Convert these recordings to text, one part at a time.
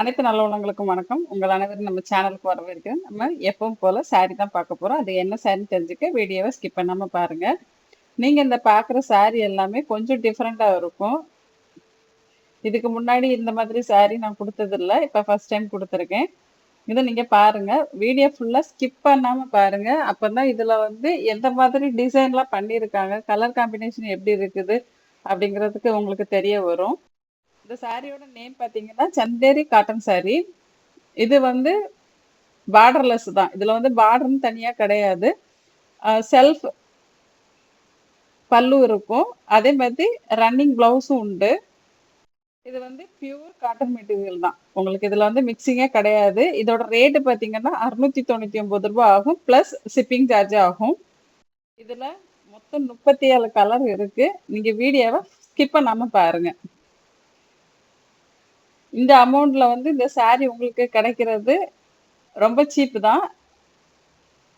அனைத்து நல்லவனங்களுக்கும் வணக்கம். உங்கள் அனைவரும் நம்ம சேனலுக்கு வரவேற்கிறேன். நம்ம எப்பவும் போல சாரி தான் பார்க்க போறோம். அது என்ன சாரின்னு தெரிஞ்சுக்க வீடியோவை ஸ்கிப் பண்ணாம பாருங்க. நீங்க இந்த பார்க்குற சாரி எல்லாமே கொஞ்சம் டிஃப்ரெண்டா இருக்கும். இதுக்கு முன்னாடி இந்த மாதிரி சாரி நான் கொடுத்ததில்ல. இப்போ ஃபர்ஸ்ட் டைம் கொடுத்துருக்கேன். இதை நீங்க பாருங்க. வீடியோ ஃபுல்லா ஸ்கிப் பண்ணாம பாருங்க. அப்பதான் இதுல வந்து எந்த மாதிரி டிசைன்லாம் பண்ணியிருக்காங்க கலர் காம்பினேஷன் எப்படி இருக்குது அப்படிங்கிறதுக்கு உங்களுக்கு தெரிய வரும். இந்த சாரியோட நேம் பார்த்தீங்கன்னா சந்தேரி காட்டன் சாரி இது வந்து பார்டர்லெஸ் தான். இதில் வந்து பார்டர்னு தனியாக கிடையாது. செல்ஃப் பல்லு இருக்கும். அதே மாதிரி ரன்னிங் ப்ளவுஸும் உண்டு. இது வந்து பியூர் காட்டன் மெட்டீரியல் தான். உங்களுக்கு இதில் வந்து மிக்சிங்கே கிடையாது. இதோட ரேட்டு பார்த்தீங்கன்னா அறுநூத்தி தொண்ணூற்றி ஒம்பது ரூபா ஆகும். ப்ளஸ் ஷிப்பிங் சார்ஜ் ஆகும். இதில் மொத்தம் முப்பத்தி ஏழு கலர் இருக்குது நீங்கள் வீடியோவை ஸ்கிப் பண்ணாமல் பாருங்கள் இந்த அமௌண்ட்ல வந்து இந்த சாரி உங்களுக்கு கிடைக்கிறது ரொம்ப சீப்பு தான்.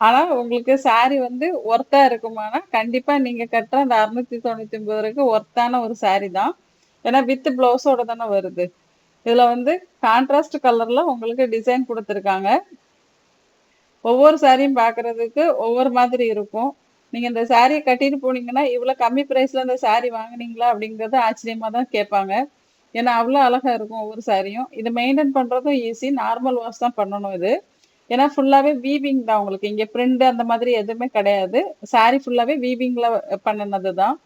ஆனால் உங்களுக்கு சாரி வந்து ஒர்த்தா இருக்குமானா கண்டிப்பாக நீங்கள் கட்டுற அந்த அறுநூத்தி தொண்ணூற்றி ஒன்பது ரூபாய்க்கு ஒர்த்தான ஒரு சாரி தான். ஏன்னா வித் பிளவுஸோட தானே வருது. இதில் வந்து கான்ட்ராஸ்ட் கலரில் உங்களுக்கு டிசைன் கொடுத்துருக்காங்க. ஒவ்வொரு சாரியும் பார்க்குறதுக்கு ஒவ்வொரு மாதிரி இருக்கும். நீங்கள் இந்த சாரியை கட்டிட்டு போனீங்கன்னா இவ்வளோ கம்மி ப்ரைஸில் இந்த சாரி வாங்குனீங்களா அப்படிங்கிறது ஆச்சரியமாக தான் கேட்பாங்க. ஏன்னா அவ்வளோ அழகா இருக்கும் ஒவ்வொரு சாரியும் இதை மெயின்டைன் பண்றதும் ஈஸி நார்மல் வாஷ் தான் பண்ணணும் இது. ஏன்னா ஃபுல்லாகவே வீவிங் தான் உங்களுக்கு. இங்கே பிரிண்ட் அந்த மாதிரி எதுவுமே கிடையாது. சாரி ஃபுல்லாவே வீவிங்கில் பண்ணினது தான்.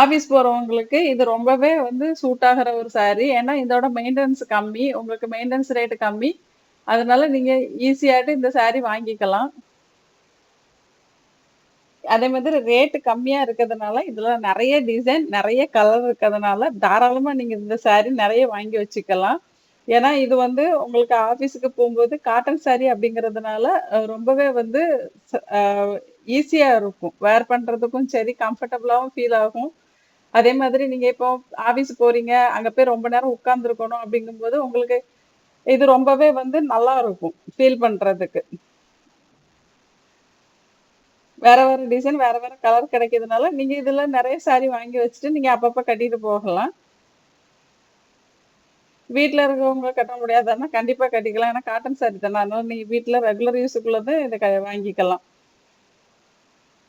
ஆஃபீஸ் போறவங்களுக்கு இது ரொம்பவே வந்து சூட் ஆகிற ஒரு சாரி ஏன்னா இதோட மெயின்டெனன்ஸ் கம்மி உங்களுக்கு மெயின்டெனன்ஸ் ரேட் கம்மி. அதனால நீங்கள் ஈஸியாகிட்டு இந்த சாரி வாங்கிக்கலாம். அதே மாதிரி ரேட்டு கம்மியா இருக்கிறதுனால இதுல நிறைய டிசைன் நிறைய கலர் இருக்கிறதுனால தாராளமா நீங்க இந்த சாரி நிறைய வாங்கி வச்சுக்கலாம். ஏன்னா இது வந்து உங்களுக்கு ஆபீஸுக்கு போகும்போது காட்டன் சாரி அப்படிங்கிறதுனால ரொம்பவே வந்து ஈஸியா இருக்கும். வேர் பண்றதுக்கும் சரி கம்ஃபர்டபுளாகவும் ஃபீல் ஆகும். அதே மாதிரி நீங்க இப்போ ஆபீஸ் போறீங்க அங்க போய் ரொம்ப நேரம் உட்கார்ந்துருக்கணும் அப்படிங்கும்போது உங்களுக்கு இது ரொம்பவே வந்து நல்லா இருக்கும் ஃபீல் பண்றதுக்கு. வேற வேற டிசைன் வேற வேற கலர் கிடைக்கிறதுனால நீங்க இதுல நிறைய சாரி வாங்கி வச்சுட்டு நீங்க அப்பப்ப கட்டிட்டு போகலாம். வீட்டுல இருக்கவங்க கட்ட முடியாதுன்னா கண்டிப்பா கட்டிக்கலாம். ஏன்னா காட்டன் சாரி தானே. அதனால நீங்க வீட்டுல ரெகுலர் யூஸுக்குள்ளது இதை வாங்கிக்கலாம்.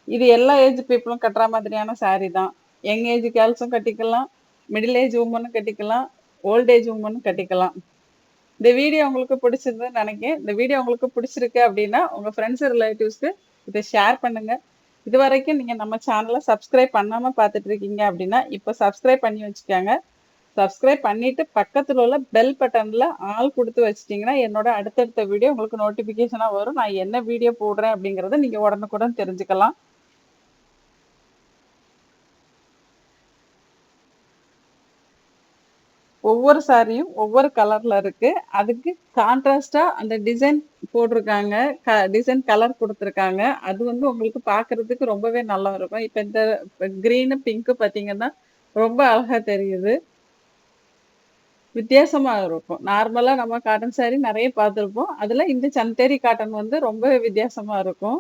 இது எல்லா ஏஜ் பீப்புளும் கட்டுற மாதிரியான சாரி தான். யங் ஏஜ் கேர்ள்ஸும் கட்டிக்கலாம். மிடில் ஏஜ் உமனும் கட்டிக்கலாம். ஓல்ட் ஏஜ் உமனும் கட்டிக்கலாம். இந்த வீடியோ உங்களுக்கு பிடிச்சிருந்துன்னு நினைக்கிறேன். இந்த வீடியோ உங்களுக்கு பிடிச்சிருக்கு அப்படின்னா உங்கள் ஃப்ரெண்ட்ஸ் ரிலேட்டிவ்ஸ்க்கு இதை ஷேர் பண்ணுங்க. இது வரைக்கும் நீங்கள் நம்ம சேனலை சப்ஸ்கிரைப் பண்ணாமல் பார்த்துட்டு இருக்கீங்க அப்படின்னா இப்போ சப்ஸ்கிரைப் பண்ணி வச்சுக்கோங்க. சப்ஸ்கிரைப் பண்ணிட்டு பக்கத்தில் உள்ள பெல் பட்டனில் ஆள் கொடுத்து வச்சிட்டிங்கன்னா என்னோட அடுத்தடுத்த வீடியோ உங்களுக்கு நோட்டிஃபிகேஷனாக வரும். நான் என்ன வீடியோ போடுறேன் அப்படிங்கிறத நீங்கள் உடனுக்குடன் தெரிஞ்சுக்கலாம். ஒவ்வொரு சாரியும் ஒவ்வொரு கலர்ல இருக்கு. அதுக்கு கான்ட்ராஸ்டா அந்த டிசைன் போட்டிருக்காங்க. டிசைன் கலர் கொடுத்துருக்காங்க. அது வந்து உங்களுக்கு பாக்குறதுக்கு ரொம்பவே நல்லா இருக்கும். இப்ப இந்த கிரீனு பிங்க் பாத்தீங்கன்னா ரொம்ப அழகா தெரியுது. வித்தியாசமா இருக்கும். நார்மலா நம்ம காட்டன் சாரி நிறைய பார்த்துருப்போம். அதுல இந்த சந்தேரி காட்டன் வந்து ரொம்ப வித்தியாசமா இருக்கும்.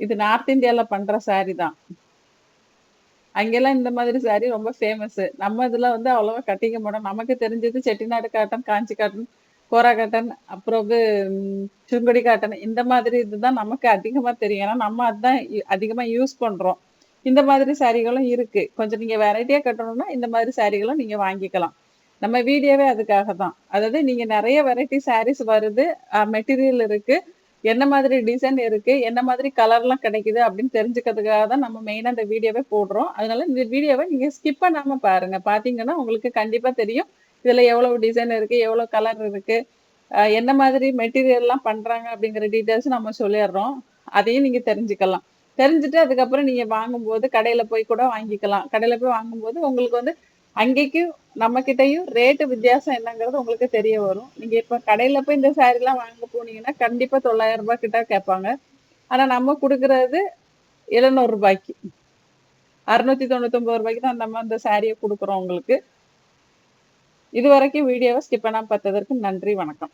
இது நார்த் இந்தியால பண்ற சாரி தான். அங்கெல்லாம் இந்த மாதிரி சாரி ரொம்ப ஃபேமஸ் நம்ம இதுல வந்து அவ்வளவா கட்டிக்க மாட்டோம் நமக்கு தெரிஞ்சது Chettinad cotton Kanchi cotton Kora cotton அப்புறம் சுங்குடி காட்டன் இந்த மாதிரி இதுதான் நமக்கு அதிகமா தெரியும். ஏன்னா நம்ம அதுதான் அதிகமா யூஸ் பண்றோம். இந்த மாதிரி சாரிகளும் இருக்கு. கொஞ்சம் நீங்க வெரைட்டியா கட்டணும்னா இந்த மாதிரி சாரிகளும் நீங்க வாங்கிக்கலாம். நம்ம வீடியோவே அதுக்காக தான் அதாவது நீங்க நிறைய வெரைட்டி சாரீஸ் வருது மெட்டீரியல் இருக்கு. என்ன மாதிரி டிசைன் இருக்கு என்ன மாதிரி கலர்லாம் கிடைக்குது அப்படின்னு தெரிஞ்சுக்கிறதுக்காக தான் நம்ம மெயினாக இந்த வீடியோவே போடுறோம். அதனால இந்த வீடியோவை நீங்க ஸ்கிப் பண்ணாம பாருங்க. பாத்தீங்கன்னா உங்களுக்கு கண்டிப்பா தெரியும். இதுல எவ்வளவு டிசைன் இருக்கு எவ்வளவு கலர் இருக்கு என்ன மாதிரி மெட்டீரியல்லாம் பண்றாங்க அப்படிங்கிற டீட்டெயில்ஸ் நம்ம சொல்லிடுறோம். அதையும் நீங்க தெரிஞ்சுக்கலாம். தெரிஞ்சுட்டு அதுக்கப்புறம் நீங்க வாங்கும்போது கடையில போய் கூட வாங்கிக்கலாம். கடையில போய் வாங்கும்போது உங்களுக்கு வந்து அங்கேக்கும் நம்ம கிட்டயும் ரேட்டு வித்தியாசம் என்னங்கிறது உங்களுக்கு தெரிய வரும். நீங்க இப்ப கடையில போய் இந்த சாரி எல்லாம் வாங்க போனீங்கன்னா கண்டிப்பா தொள்ளாயிரம் ரூபாய் கிட்ட கேட்பாங்க. ஆனா நம்ம கொடுக்கறது எழுநூறு ரூபாய்க்கு. அறுநூத்தி தொண்ணூத்தி ரூபாய்க்கு தான் நம்ம அந்த சாரியை கொடுக்குறோம் உங்களுக்கு. இது வரைக்கும் வீடியோவை ஸ்கிப் பண்ணாமல் பார்த்ததற்கு நன்றி வணக்கம்.